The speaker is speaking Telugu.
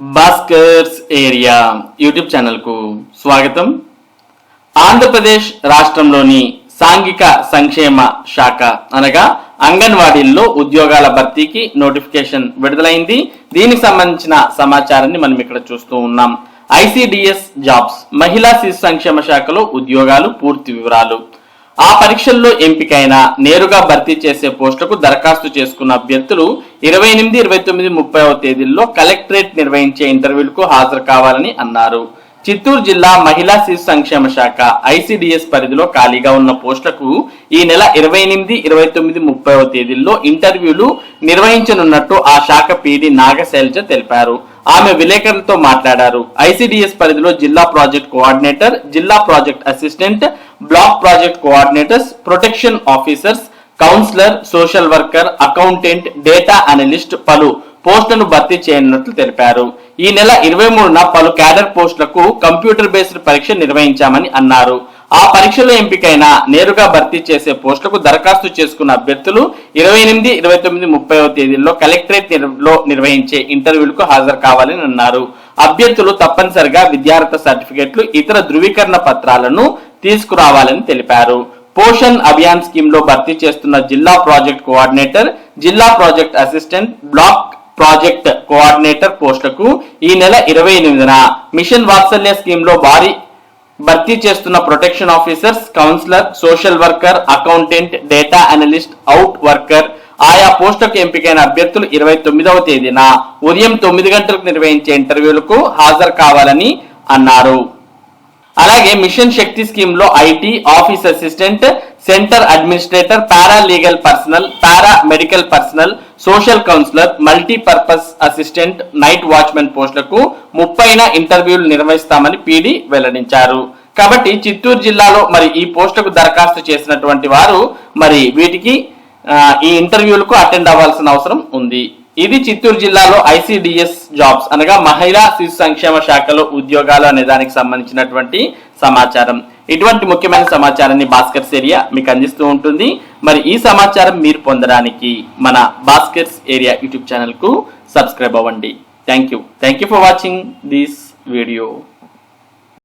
భాస్కర్స్ ఏరియా యూట్యూబ్ ఛానల్కు స్వాగతం. ఆంధ్రప్రదేశ్ రాష్ట్రంలోని సాంఘిక సంక్షేమ శాఖ అనగా అంగన్వాడీల్లో ఉద్యోగాల భర్తీకి నోటిఫికేషన్ విడుదలైంది. దీనికి సంబంధించిన సమాచారాన్ని మనం ఇక్కడ చూస్తూ ఉన్నాం. ఐసిడిఎస్ జాబ్స్ మహిళా శిశు సంక్షేమ శాఖలో ఉద్యోగాలు పూర్తి వివరాలు. ఆ పరీక్షల్లో ఎంపికైన నేరుగా భర్తీ చేసే పోస్టులకు దరఖాస్తు చేసుకున్న అభ్యర్థులు ఇరవై ఎనిమిది ఇరవై తొమ్మిది ముప్పైవ తేదీల్లో కలెక్టరేట్ నిర్వహించే ఇంటర్వ్యూలకు హాజరు కావాలని అన్నారు. చిత్తూరు జిల్లా మహిళా శిశు సంక్షేమ శాఖ ఐసిడిఎస్ పరిధిలో ఖాళీగా ఉన్న పోస్టులకు ఈ నెల ఇరవై ఎనిమిది ఇరవై తొమ్మిది ముప్పైవ తేదీల్లో ఇంటర్వ్యూలు నిర్వహించనున్నట్టు ఆ శాఖ పీడి నాగశైలజ తెలిపారు. ఆమె విలేకరులతో మాట్లాడారు. ఐసిడిఎస్ పరిధిలో జిల్లా ప్రాజెక్ట్ కోఆర్డినేటర్ జిల్లా project assistant block project coordinators protection officers counsellor social worker accountant data analyst పలు పోస్టులను భర్తీ చేయనున్నట్లు తెలిపారు. ఈ నెల ఇరవై మూడున పలు క్యాడర్ పోస్టులకు కంప్యూటర్ బేస్డ్ పరీక్ష నిర్వహించామని అన్నారు. ఆ పరీక్షలో ఎంపికైన నేరుగా భర్తీ చేసే పోస్టులకు దరఖాస్తు చేసుకున్న అభ్యర్థులు ఇరవై ఎనిమిది ఇరవై తొమ్మిది ముప్పైవ తేదీల్లో కలెక్టరేట్లో నిర్వహించే ఇంటర్వ్యూలకు హాజరు కావాలని అన్నారు. అభ్యర్థులు తప్పనిసరిగా విద్యార్థి సర్టిఫికెట్లు ఇతర ధృవీకరణ పత్రాలను తీసుకురావాలని తెలిపారు. పోషన్ అభియాన్ స్కీమ్లో భర్తీ చేస్తున్న జిల్లా ప్రాజెక్ట్ కోఆర్డినేటర్ జిల్లా project assistant block project coordinator పోస్టులకు ఈ నెల ఇరవై ఎనిమిదిన మిషన్ వాత్సల్య స్కీమ్లో భారీ భర్తీ చేస్తున్న protection officers counsellor social worker accountant data analyst out worker ఆయా పోస్టులకు ఎంపికైన అభ్యర్థులు ఇరవై తొమ్మిదవ తేదీన ఉదయం తొమ్మిది గంటలకు నిర్వహించే ఇంటర్వ్యూలకు హాజరు కావాలని అన్నారు. అలాగే మిషన్ శక్తి స్కీమ్లో IT office assistant centre administrator paralegal personnel paramedical personnel social counsellor multipurpose assistant night watchmen పోస్టులకు ముప్పైన ఇంటర్వ్యూలు నిర్వహిస్తామని పీడీ వెల్లడించారు. కాబట్టి చిత్తూరు జిల్లాలో మరి ఈ పోస్టులకు దరఖాస్తు చేసినటువంటి వారు మరి వీటికి ఈ ఇంటర్వ్యూలకు అటెండ్ అవ్వాల్సిన అవసరం ఉంది. ఇది చిత్తూరు జిల్లాలో ఐసిడిఎస్ జాబ్స్ అనగా మహిళా శిశు సంక్షేమ శాఖలో ఉద్యోగాలు అనే దానికి సంబంధించినటువంటి సమాచారం. ఇటువంటి ముఖ్యమైన సమాచారాన్ని భాస్కర్స్ ఏరియా మీకు అందిస్తూ ఉంటుంది. మరి ఈ సమాచారం మీరు పొందడానికి మన భాస్కర్స్ ఏరియా యూట్యూబ్ ఛానల్కు సబ్స్క్రైబ్ అవ్వండి. Thank you. Thank you for watching this video.